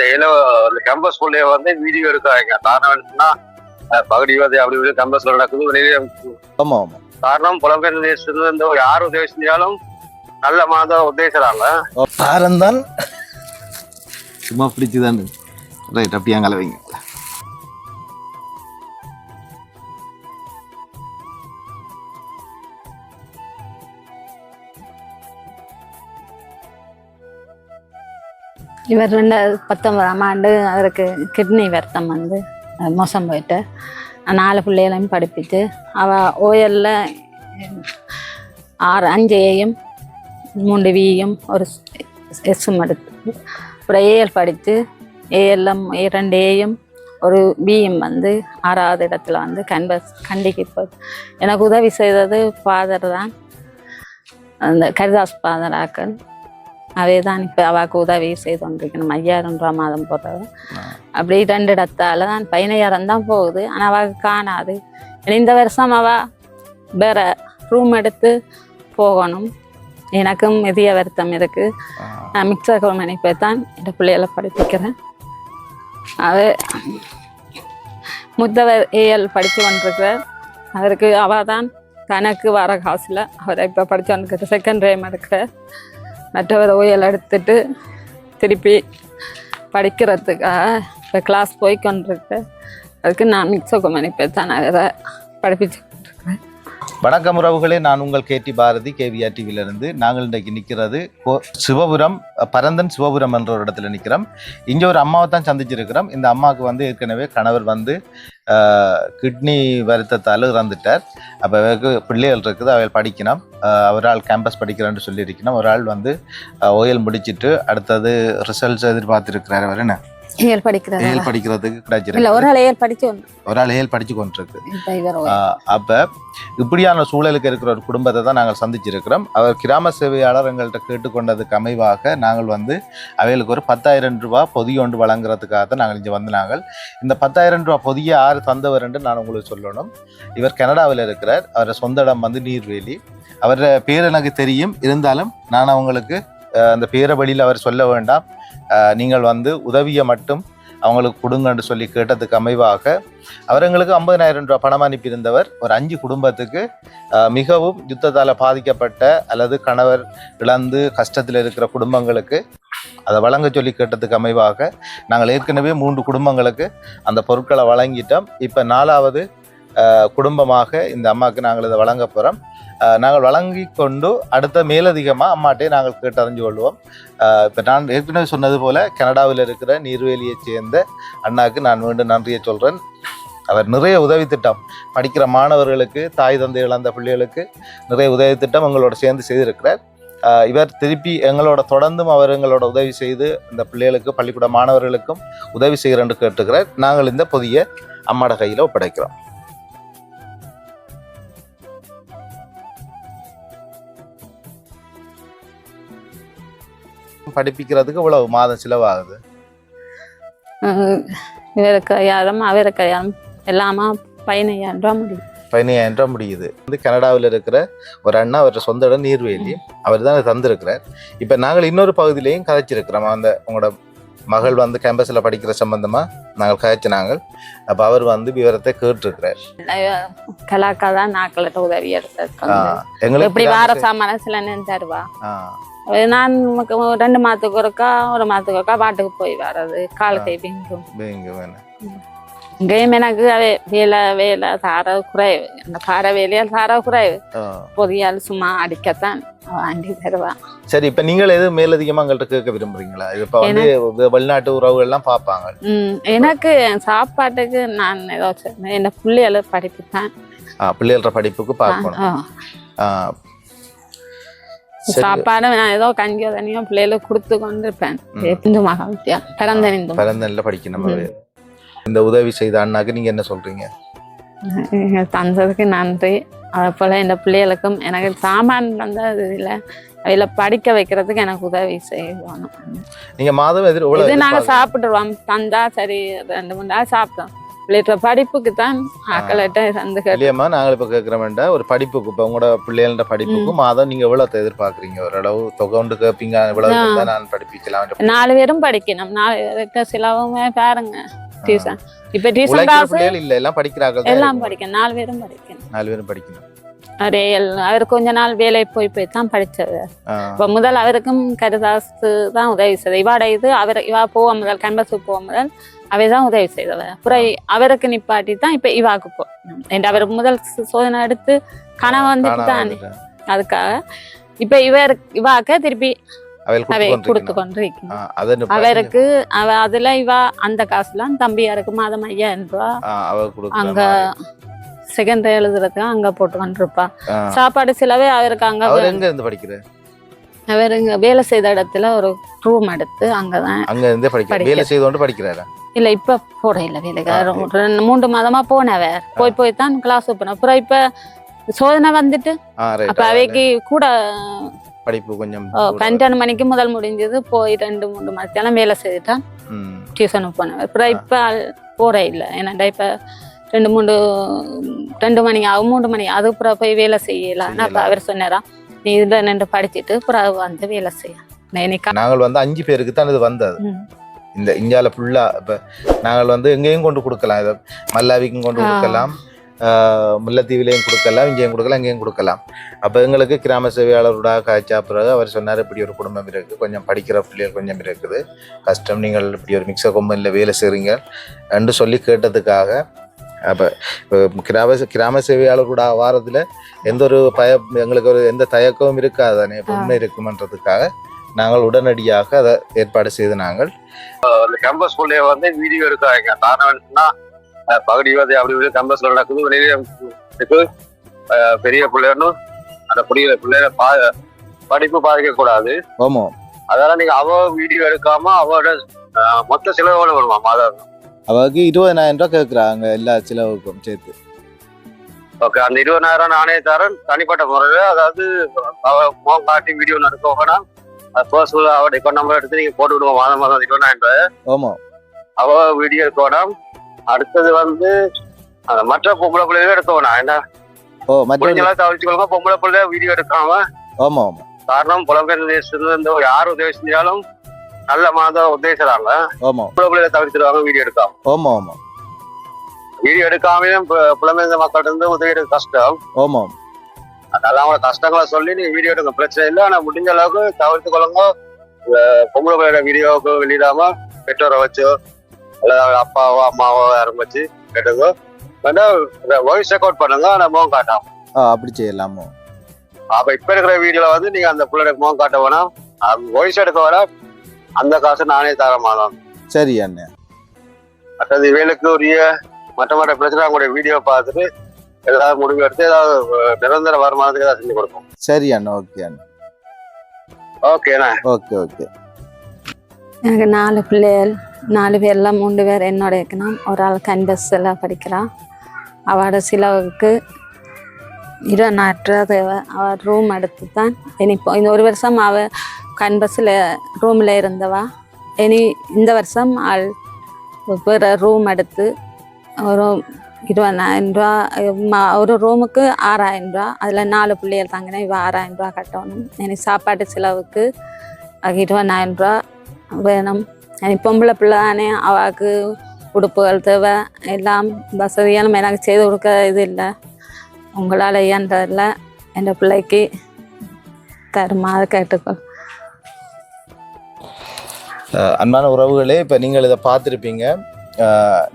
இந்த ஏலோ அந்த கேம்பஸ் குள்ளே வந்து வீடியோ எடுக்கிறாங்க. காரணம் என்னன்னா பகுதிவாதி அப்படி இப்படி கேம்பஸ்ல நடக்குது. வெளியே ஆமா ஆமா. காரணம் புலம்பெயர் தேசத்துல இருந்து யார் உதவி செஞ்சாலும் நல்ல மனதை உத்தேசிறாங்க பாரந்தான் சும்மா பிடிச்சுதான். ரைட் அப்படியே கலவைங்க இவர் ரெண்டாயிரத்தி பத்தொன்பதாம் ஆண்டு அவருக்கு கிட்னி வருத்தம் வந்து மோசம் போயிட்டு நாலு பிள்ளைகளையும் படிப்பிச்சு அவ ஓயலில் ஆறு அஞ்சு ஏயும் மூன்று வியும் ஒரு எஸ்ஸும் எடுத்து அப்புறம் ஏஎல் படித்து ஏஎல்எம் இரண்டு ஏயும் ஒரு பிஎம் வந்து ஆறாவது இடத்துல வந்து கன்பஸ் கண்டிக்கு போகுது எனக்கு உதவி செய்தது ஃபாதர் தான். அந்த கரிதாஸ் ஃபாதர் ஆக்கள். அவே தான் இப்போ அவாக்கு உதவி செய்து கொண்டிருக்கணும் ஐயாயிரம் மாதம் போடுறது அப்படி ரெண்டு இடத்தால தான் பதினையாயிரம் தான் போகுது. ஆனால் அவாக்கு காணாது. இந்த வருஷம் அவ வேற ரூம் எடுத்து போகணும். எனக்கும் இதய வருத்தம் இருக்கு. நான் மிக்சர் கோமணி போய் தான் இந்த பிள்ளைகளை படிப்பிக்கிறேன். அவ முத்தவர் ஏஎல் படித்து கொண்டிருக்கிறார் அவருக்கு அவ தான் கணக்கு வர காசில். அவர் இப்போ படித்து கொண்டிருக்கிற செகண்ட் ரேம் இருக்கிறார் மற்ற ஓயல் எடுத்துட்டு திருப்பி படிக்கிறதுக்காக இப்போ கிளாஸ் போய் கொண்டிருக்கு அதுக்கு நான் மிக்சோ குமணி போய் தான் அவரை படிப்பிச்சு வணக்கம் உறவுகளே நான் உங்கள் கேடி பாரதி கேவிஆர் டிவியிலிருந்து நாங்கள் இன்றைக்கு நிற்கிறது கோ- சிவபுரம் பரந்தன் சிவபுரம் என்ற ஒரு இடத்துல நிற்கிறோம். இங்கே ஒரு அம்மாவை தான் சந்திச்சிருக்கிறோம். இந்த அம்மாவுக்கு வந்து ஏற்கனவே கணவர் வந்து கிட்னி வருத்தத்தால் இறந்துட்டார். அப்போ அவருக்கு பிள்ளைகள் இருக்குது அவள் படிக்கணும். அவரால் ஒரு ஆள் கேம்பஸ் படிக்கிறேன்னு சொல்லியிருக்கணும். ஒரு ஆள் வந்து ஓயல் முடிச்சிட்டு அடுத்தது ரிசல்ட்ஸ் எதிர்பார்த்துருக்கிறார் அவர் என்ன? ஏஎல் படிக்கிறது? ஏஎல் படிக்கிறதுக்கு இல்லை கிடைச்சிருக்கு ஒரு ஆள் ஏஎல் படிச்சு ஒரு ஆள் ஏஎல் படிச்சு கொண்டிருக்கு. அப்ப இப்படியான சூழலுக்கு இருக்கிற ஒரு குடும்பத்தை தான் நாங்கள் சந்திச்சிருக்கிறோம். அவர் கிராம சேவையாளர் எங்கள்கிட்ட கேட்டுக்கொண்டதுக்கு அமைவாக நாங்கள் வந்து அவைகளுக்கு ஒரு பத்தாயிரம் ரூபாய் பொதிய ஒன்று வழங்குறதுக்காக தான் நாங்கள் இங்கே வந்து நாங்கள் இந்த பத்தாயிரம் ரூபாய் பொதிய ஆறு தந்தவர் என்று நான் உங்களுக்கு சொல்லணும். இவர் கனடாவில் இருக்கிறார். அவரோட சொந்த இடம் வந்து நீர்வேலி. அவரோட பேர் எனக்கு தெரியும். இருந்தாலும் நான் அவங்களுக்கு அந்த பேரை வழியில் அவர் சொல்ல வேண்டாம். நீங்கள் வந்து உதவியை மட்டும் அவங்களுக்கு கொடுங்கன்னு சொல்லி கேட்டதுக்கு அமைவாக அவர் எங்களுக்கு ஐம்பதினாயிரம் ரூபாய் பணம் அனுப்பியிருந்தவர். ஒரு அஞ்சு குடும்பத்துக்கு மிகவும் யுத்தத்தால் பாதிக்கப்பட்ட அல்லது கணவர் இழந்து கஷ்டத்தில் இருக்கிற குடும்பங்களுக்கு அதை வழங்க சொல்லி கேட்டதுக்கு அமைவாக நாங்கள் ஏற்கனவே மூன்று குடும்பங்களுக்கு அந்த பொருட்களை வழங்கிட்டோம். இப்போ நாலாவது குடும்பமாக இந்த அம்மாவுக்கு நாங்கள் இதை வழங்க போகிறோம் நாங்கள் வழங்கி கொண்டு அடுத்த மேலதிகமாக அம்மாட்டே நாங்கள் கேட்டறிஞ்சு கொள்வோம். இப்போ நான் ஏற்கனவே சொன்னது போல் கனடாவில் இருக்கிற நீர்வேலியைச் சேர்ந்த அண்ணாவுக்கு நான் மீண்டும் நன்றியை சொல்கிறேன் அவர் நிறைய உதவி திட்டம் படிக்கிற மாணவர்களுக்கு தாய் தந்தை இழந்த பிள்ளைகளுக்கு நிறைய உதவி திட்டம் எங்களோட சேர்ந்து செய்திருக்கிறார். இவர் திருப்பி எங்களோட தொடர்ந்தும் அவர் எங்களோட உதவி செய்து இந்த பிள்ளைகளுக்கு பள்ளிக்கூட மாணவர்களுக்கும் உதவி செய்கிறேன்னு கேட்டுக்கிறார். நாங்கள் இந்த புதிய அம்மாட கையில் ஒப்படைக்கிறோம். படிப்பிக்கிறதுக்கு இவ்வளவு மாதம் செலவாகுது. அஹ், இவருக்கு ஐயாயிரம் அவருக்கு ஐயாயிரம் எல்லாமா பதினையாயிரம் ரூபா முடியும். பதினையாயிரம் ரூபாய் முடியுது. வந்து கனடாவில் இருக்கிற ஒரு அண்ணா அவர் சொந்த இடம் நீர்வேலி. அவர் தான் தந்திருக்கிறார். இப்போ நாங்கள் இன்னொரு பகுதியிலையும் கதைச்சிருக்கிறோம். அந்த உங்களோட மகள் வந்து கேம்பஸில் படிக்கிற சம்பந்தமா நாங்கள் கதைச்சினாங்க அப்போ அவர் வந்து விவரத்தை கேட்டிருக்கிறார். கலாக்கா தான் நாக்கிட்ட உதவி எடுத்தது ஆஹ் எங்களுக்கு எப்படி வார சாமான சில தருவா? நான் ரெண்டு மாதத்துக்கு ஒருக்கா ஒரு மாதத்துக்கு ஒருக்கா பாட்டுக்கு போய் வர்றது கால் கை பிங்கும் இங்கேயும் எனக்கு வேலை வேலை சார குறைவு. அந்த பார வேலையால் சார குறைவு. பொதியால் சும்மா அடிக்கத்தான் வாங்கி தருவா. சரி இப்போ நீங்கள் எதுவும் மேலதிகமாக எங்கள்கிட்ட கேட்க விரும்புறீங்களா? இப்போ வந்து வெளிநாட்டு உறவுகள்லாம் பார்ப்பாங்க. ம் எனக்கு சாப்பாட்டுக்கு நான் ஏதோ சொன்னேன் என்ன பிள்ளைகளை படிப்புத்தான் ஆஹ் பிள்ளைகள படிப்புக்கு பார்க்கணும். சரி. சாப்பாடு நான் ஏதோ கஞ்சியோ தனியோ பிள்ளைகளுக்கு கொடுத்து கொண்டு இருப்பேன் ம். இந்து மகாவித்யா பிறந்த நிந்து பிறந்தனில் படிக்கணும் இந்த உதவி செய்த அண்ணாக்கு நீங்க என்ன சொல்றீங்க? தந்ததுக்கு நன்றி. அதே போல இந்த பிள்ளைகளுக்கும் எனக்கு சாமான் வந்தது இல்லை. அதில் படிக்க வைக்கிறதுக்கு எனக்கு உதவி செய்யணும் நீங்க மாதம் எதிர் இது நாங்கள் சாப்பிட்டுருவோம். தந்தா சரி ரெண்டு மூணு நாள் சாப்பிட்டோம். பிள்ளைகிட்ட படிப்புக்கு தான் ஆக்கள்கிட்ட வந்து இல்லையம்மா நாங்கள் இப்போ கேட்குறோம்டா ஒரு படிப்புக்கு இப்போ உங்களோட பிள்ளைகளோட படிப்புக்கு மாதம் நீங்கள் எவ்வளோ எதிர்பார்க்குறீங்க? ஓரளவு தொகை உண்டு கேட்பீங்க. இருந்தா நான் படிப்பிக்கலாம் நாலு பேரும் படிக்கணும். நாலு பேருக்கு சிலவுமே பாருங்க டியூஷன். இப்ப பிள்ளைகள் இல்லை எல்லாம் படிக்கிறார்கள் தான் எல்லாம். படிக்கணும். நாலு பேரும் படிக்கணும். நாலு பேரும் படிக்கணும். எல்லாம் அவர் கொஞ்ச நாள் வேலை போய் போய் தான் ஆ, இப்ப முதல் அவருக்கும் கருதாசு தான் உதவி செய்தது. இவாட இது அவர் இவா போக முதல் கன்பஸ் போக முதல் அவை தான் உதவி செய்தவர். அப்புறம் அவருக்கு நிப்பாட்டி தான் இப்ப இவாக்கு போ என்று அவர் முதல் சோதனை எடுத்து கனவு வந்துட்டு தான். அதுக்காக இப்ப இவர் இவாக்க திருப்பி கொடுத்து நிப்பாட்டி- அவருக்கு அவ அதுல இவா அந்த காசுலாம் தம்பியாருக்கு மாதம் ஐயாயிரம் ரூபா அங்க. செகண்ட் எழுதுறதுக்கு அங்க போட்டு ஆ. சாப்பாடு செலவே அவருக்கு அங்க எங்க இருந்து படிக்கிறார் அவர் இங்க வேலை செய்த இடத்துல ஒரு ரூம் எடுத்து அங்கதான் அங்க இருந்தே படிக்கிறார் படிக்க- வேலை செய்து கொண்டு படிக்கிறாரா? இல்ல இப்ப போட இல்ல வேலைக்கு மூன்று மாதமா போனவர் போய் போய் தான் கிளாஸ் போன அப்புறம் இப்ப சோதனை வந்துட்டு. அப்ப அவைக்கு கூட படிப்பு கொஞ்சம். பன்னெண்டு மணிக்கு முதல் முடிஞ்சது. போய் ரெண்டு மூணு மணிக்கெல்லாம் வேலை செய்துட்டான். டியூஷனுக்கு போனவர் அப்புறம் இப்ப போற இல்லை ஏன்னாண்டா இப்ப ரெண்டு மூணு ரெண்டு மணி ஆகும் மூணு மணி. அது அப்புறம் போய் வேலை செய்யலாம். அப்ப. அவர் சொன்னாராம் நீ இதுல நின்று படிச்சுட்டு அப்புறம் வந்து வேலை செய்ய. நாங்கள் வந்து அஞ்சு பேருக்கு தான் இது வந்தது. இந்த இந்தியால ஃபுல்லா இப்ப நாங்கள் வந்து எங்கேயும் கொண்டு கொடுக்கலாம். இதை மல்லாவிக்கும் கொண்டு. கொடுக்கலாம். முல்லைத்தீவிலையும் கொடுக்கலாம். இங்கேயும் கொடுக்கலாம் இங்கேயும் கொடுக்கலாம். அப்போ எங்களுக்கு கிராம சேவையாளரோட காய்ச்சா பிறகு அவர் சொன்னார் இப்படி ஒரு குடும்பம் இருக்குது. கொஞ்சம் படிக்கிற பிள்ளைகள் கொஞ்சம் இருக்குது. கஷ்டம். நீங்கள் இப்படி ஒரு மிக்சர் கொம்பனில் வேலை செய்கிறீங்க என்று சொல்லி கேட்டதுக்காக அப்போ கிராம கிராம சேவையாளரோட வாரத்தில் எந்த ஒரு பய எங்களுக்கு ஒரு எந்த தயக்கமும் இருக்காதானே இப்ப உண்மை இருக்குமன்றதுக்காக நாங்கள் உடனடியாக அதை ஏற்பாடு செய்து நாங்கள் அந்த கேம்பஸ் ஸ்கூல்ல வந்து வீடியோ எடுக்காங்க காரணம் என்னன்னா அஹ் பகுதி வந்து அப்படி இப்படி கேம்பஸ்ல நடக்குது அஹ் பெரிய பிள்ளைன்னு அந்த புரிய பிள்ளைய பா படிப்பு பாதிக்க கூடாது ஆமாம் அதனால நீங்க அவ வீடியோ எடுக்காம அவரோட மொத்த செலவோட வருமா மாதம் அவருக்கு இருபதாயிரம் ரூபாய் கேட்குறாங்க எல்லா செலவுக்கும் சேர்த்து. ஓகே அந்த இருபதாயிரம் நானே தரேன். தனிப்பட்ட முறையில் அதாவது மோகம் காட்டி வீடியோ நடக்க வேணாம் பர்சனல் அவரோட அக்கௌண்ட் நம்பர் எடுத்து நீங்க போட்டு விடுவோம் மாதம் மாதம் இருபதாயிரம் ரூபாய். ஆமாம் அவ வீடியோ எடுக்க வேணாம் அடுத்தது வந்து அந்த மற்ற பொம்பளை பிள்ளைகளும் எடுக்க வேணாம் என்ன? ஓ மற்ற தவிர்த்துக்கொள்ளுங்க பொம்பளை பிள்ளை வீடியோ எடுக்காம ஆமாம் ஆமாம் காரணம் புலம்பெயர்ந்த தேசத்துல இருந்து யார் உதவி செஞ்சாலும் நல்ல செய்றாங்க ஆமாம் பொம்பளை பிள்ளைகளை தவிர்த்துடுவாங்க வீடியோ எடுக்காம. ஆமாம் ஆமாம் வீடியோ எடுக்காமையும் புலம்பெயர்ந்த மக்கள்கிட்ட இருந்து உதவி எடுக்க கஷ்டம். ஆமாம் அதனால அவங்க கஷ்டங்களை சொல்லி நீங்க வீடியோ எடுக்க பிரச்சனை இல்லை ஆனா முடிஞ்ச அளவுக்கு தவிர்த்து கொள்ளுங்க. பொம்பளை பிள்ளையோட வீடியோவுக்கு வெளியிடாம பெற்றோரை வச்சோ அல்லது அப்பாவோ அம்மாவோ யாரும் வச்சு கேட்டுக்கோ வேணா வாய்ஸ் ரெக்கார்ட் பண்ணுங்க ஆனா முகம் காட்டாம. அப்படி செய்யலாமோ? அப்ப இப்ப இருக்கிற வீடியோல வந்து நீங்க அந்த பிள்ளையோட முகம் காட்ட வேணாம். வாய்ஸ் எடுக்க வேணாம். அந்த காசு நானே தர சரி அண்ணன் மற்றது இவைகளுக்கு உரிய மற்ற மற்ற பிரச்சனை அவங்களுடைய வீடியோ பார்த்துட்டு ஏதாவது முடிவு எடுத்து ஏதாவது நிரந்தர வருமானத்துக்கு ஏதாவது செஞ்சு கொடுப்போம். சரி அண்ணன் ஓகே அண்ணன் ஓகேண்ணா ஓகே ஓகே. எனக்கு நாலு பிள்ளைகள் நாலு பேர்லாம் மூணு பேர் என்னோட இருக்கணும் ஒரு ஆள் கன்பஸ் எல்லாம் படிக்கிறான் அவளோட சிலவுக்கு இருபதாயிரம் ரூபா தேவை. அவள் ரூம் எடுத்து தான் இனி இப்போ இந்த ஒரு வருஷம் அவள் கன்பஸில் ரூமில் இருந்தவா? இனி இந்த வருஷம் ஆள் வேறு ரூம் எடுத்து ஒரு இருபதாயிரம் ரூபா ஒரு ரூமுக்கு ஆறாயிரம் ரூபா அதில் நாலு பிள்ளைகள் தாங்கினா இவள் ஆறாயிரம் ரூபா கட்டணும். இனி சாப்பாட்டு செலவுக்கு இருபதாயிரம் ரூபா வேணும். இனி பொம்பளை பிள்ளை தானே அவளுக்கு உடுப்புகள் தேவை எல்லாம் வசதியான எனக்கு செய்து கொடுக்க இது இல்லை. உங்களால் இயன்றதில்ல என் பிள்ளைக்கு தருமா? அதை கேட்டுக்கொள் அன்பான உறவுகளே இப்போ நீங்கள் இதை பார்த்துருப்பீங்க.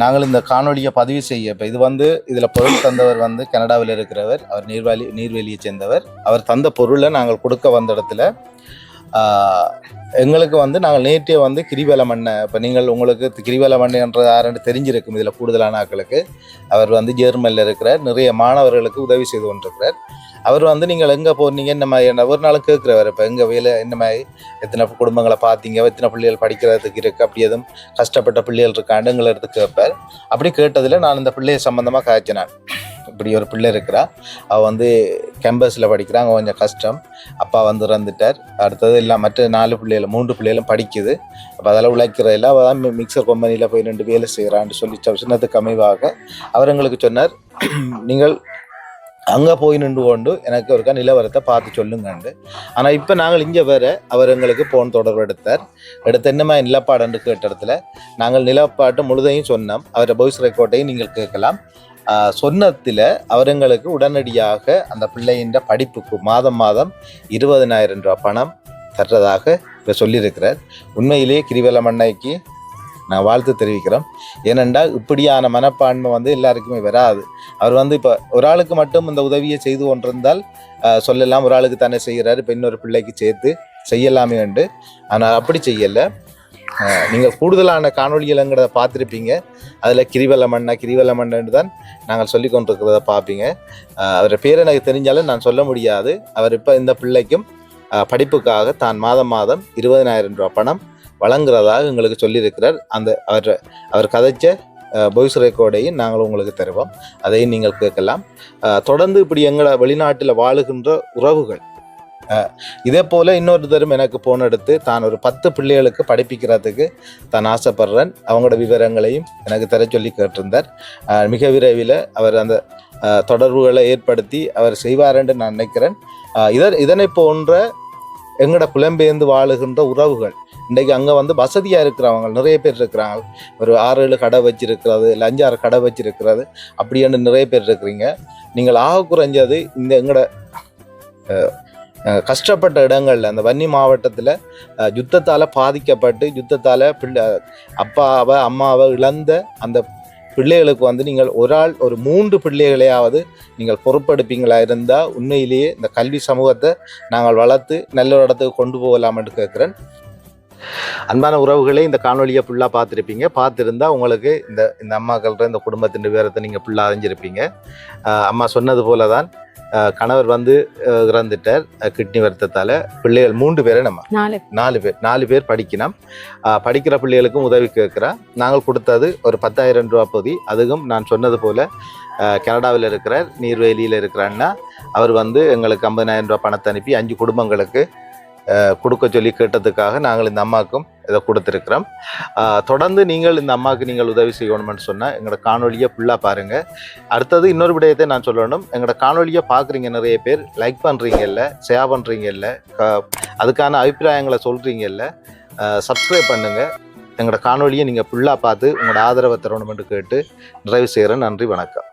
நாங்கள் இந்த காணொலியை பதிவு செய்ய இப்போ இது வந்து இதில் பொருள் தந்தவர் வந்து கனடாவில் இருக்கிறவர் அவர் நீர்வாலி நீர்வேலியை சேர்ந்தவர். அவர் தந்த பொருளை நாங்கள் கொடுக்க வந்த இடத்துல எங்களுக்கு வந்து நாங்கள் நேற்றே வந்து கிரிவல மண்ணை இப்போ நீங்கள் உங்களுக்கு கிரிவல மண்ணுன்றது யாருன்னு தெரிஞ்சிருக்கும் இதில் கூடுதலான ஆக்களுக்கு அவர் வந்து ஜெர்மனில் இருக்கிறார். நிறைய மாணவர்களுக்கு உதவி செய்து கொண்டிருக்கிறார். அவர் வந்து நீங்கள் எங்கே போனீங்க? இந்த மாதிரி என்ன ஒரு நாள் கேட்குறவர் இப்போ எங்கள் வேலை என்ன மாதிரி எத்தனை குடும்பங்களை பார்த்தீங்க எத்தனை பிள்ளைகள் படிக்கிறதுக்கு இருக்குது அப்படி எதுவும் கஷ்டப்பட்ட பிள்ளைகள் இருக்காண்டுங்களை எடுத்து கேட்பார். அப்படி கேட்டதில் நான் இந்த பிள்ளைய சம்மந்தமாக காய்ச்சினேன் இப்படி ஒரு பிள்ளை இருக்கிறா. அவள் வந்து கேம்பஸில் படிக்கிறாங்க கொஞ்சம் கஷ்டம். அப்பா வந்து இறந்துட்டார். அடுத்தது எல்லாம் மற்ற நாலு பிள்ளைகளும் மூன்று பிள்ளைகளும் படிக்குது. அப்போ அதெல்லாம் உழைக்கிறதில்ல அவள் தான் மிக்சர் கம்பெனியில் போய் ரெண்டு வேலை செய்கிறான்னு சொல்லி சின்னத்துக்கு அமைவாக அவர் எங்களுக்கு சொன்னார். நீங்கள் அங்கே போய் நின்று கொண்டு எனக்கு ஒருக்கா நிலவரத்தை பார்த்து சொல்லுங்கண்டு. ஆனால் இப்போ நாங்கள் இங்கே வேற. அவர் எங்களுக்கு போன் தொடர்பு எடுத்தார். எடுத்த என்னமா நிலப்பாடுன்னு கேட்ட இடத்துல நாங்கள் நிலப்பாட்டு முழுதையும் சொன்னோம். அவரை பாய்ஸ் ரெக்கார்டையும் நீங்கள் கேட்கலாம். சொன்னத்தில் அவருங்களுக்கு உடனடியாக அந்த பிள்ளையின் படிப்புக்கு மாதம் மாதம் இருபதனாயிரம் ரூபாய் பணம் தர்றதாக இப்போ சொல்லியிருக்கிறார். உண்மையிலேயே கிரிவலம் அன்னைக்கு நான் வாழ்த்து தெரிவிக்கிறோம். ஏனென்றால் இப்படியான மனப்பான்மை வந்து எல்லாருக்குமே வராது. அவர் வந்து இப்போ ஒரு ஆளுக்கு மட்டும் இந்த உதவியை செய்து கொண்டிருந்தால் சொல்லலாம் ஒரு ஆளுக்கு தானே செய்கிறாரு இப்போ இன்னொரு பிள்ளைக்கு சேர்த்து செய்யலாமே உண்டு ஆனால் அப்படி செய்யலை. நீங்கள் கூடுதலான காணொளிகளங்கிறத பார்த்துருப்பீங்க. அதில் கிரிவல மண்ணா கிரிவல மண்ணன்னு தான் நாங்கள் சொல்லி கொண்டிருக்கிறத பார்ப்பீங்க. அவர் பேர் எனக்கு தெரிஞ்சாலும் நான் சொல்ல முடியாது. அவர் இப்போ இந்த பிள்ளைக்கும் படிப்புக்காக தான் மாதம் மாதம் இருபதனாயிரம் ரூபாய் பணம் வழங்குறதாக எங்களுக்கு சொல்லியிருக்கிறார். அந்த அவர் அவர் கதைச்ச பாய்ஸ் ரெக்கார்டையும் நாங்கள் உங்களுக்கு தருவோம். அதையும் நீங்கள் கேட்கலாம். தொடர்ந்து இப்படி எங்களை வெளிநாட்டில் வாழுகின்ற உறவுகள் இதே போல் இன்னொரு எனக்கு ஃபோன் எடுத்து தான் ஒரு பத்து பிள்ளைகளுக்கு படிப்பிக்கிறதுக்கு தான் ஆசைப்படுறேன். அவங்களோட விவரங்களையும் எனக்கு தர சொல்லி கேட்டிருந்தார். மிக விரைவில் அவர் அந்த தொடர்புகளை ஏற்படுத்தி அவர் செய்வார் என்று நான் நினைக்கிறேன். இதன் இதனை போன்ற எங்களோட புலம்பெயர்ந்து வாழுகின்ற உறவுகள் இன்றைக்கு அங்கே வந்து வசதியாக இருக்கிறவங்க நிறைய பேர் இருக்கிறாங்க. ஒரு ஆறு ஏழு கடை வச்சிருக்கிறது இல்லை அஞ்சாறு கடை வச்சிருக்கிறது அப்படின்னு நிறைய பேர் இருக்கிறீங்க. நீங்கள் ஆக குறைஞ்சது இந்த எங்களோட கஷ்டப்பட்ட இடங்களில் அந்த வன்னி மாவட்டத்தில் யுத்தத்தால் பாதிக்கப்பட்டு யுத்தத்தால் பிள்ளை அப்பாவை அம்மாவை இழந்த அந்த பிள்ளைகளுக்கு வந்து நீங்கள் ஒரு ஆள் ஒரு மூன்று பிள்ளைகளையாவது நீங்கள் பொறுப்பெடுப்பீங்களா இருந்தால் உண்மையிலேயே இந்த கல்வி சமூகத்தை நாங்கள் வளர்த்து நல்ல ஒரு இடத்துக்கு கொண்டு போகலாம்னு கேட்குறேன். அன்பான உறவுகளே இந்த காணொலியை ஃபுல்லாக பார்த்துருப்பீங்க. பார்த்துருந்தா உங்களுக்கு இந்த இந்த அம்மாக்கள்கிட்ட இந்த குடும்பத்தின் விவரத்தை நீங்கள் ஃபுல்லாக அறிஞ்சிருப்பீங்க. அம்மா சொன்னது போல தான் கணவர் வந்து இறந்துட்டார். கிட்னி வருத்தத்தால் பிள்ளைகள் மூன்று பேரை நம்ம நாலு. பேர் நாலு பேர் படிக்கணும். படிக்கிற பிள்ளைகளுக்கும் உதவி கேட்குறேன் நாங்கள் கொடுத்தது ஒரு பத்தாயிரம் ரூபா பொதி. அதுவும் நான் சொன்னது போல் கனடாவில் இருக்கிற நீர்வேலியில் இருக்கிற அண்ணா. அவர் வந்து எங்களுக்கு ஐம்பதாயிரம் ரூபா பணத்தை அனுப்பி அஞ்சு குடும்பங்களுக்கு கொடுக்க சொல்லி கேட்டதுக்காக நாங்கள் இந்த அம்மாவுக்கும் இதை கொடுத்துருக்குறோம். தொடர்ந்து நீங்கள் இந்த அம்மாவுக்கு நீங்கள் உதவி செய்யணும்னு சொன்னால் எங்களோட காணொலியை ஃபுல்லாக பாருங்கள் அடுத்தது இன்னொரு விடயத்தை நான் சொல்லணும் எங்களோட காணொலியை பார்க்குறீங்க நிறைய பேர் லைக் பண்ணுறீங்கல்ல ஷேர் பண்ணுறீங்கல்ல அதுக்கான அபிப்பிராயங்களை சொல்கிறீங்கல்ல சப்ஸ்கிரைப் பண்ணுங்கள் எங்களோட காணொலியை நீங்கள் ஃபுல்லாக பார்த்து உங்களோட ஆதரவை தரணும்னு கேட்டு நிறைவு செய்கிறேன் நன்றி வணக்கம்.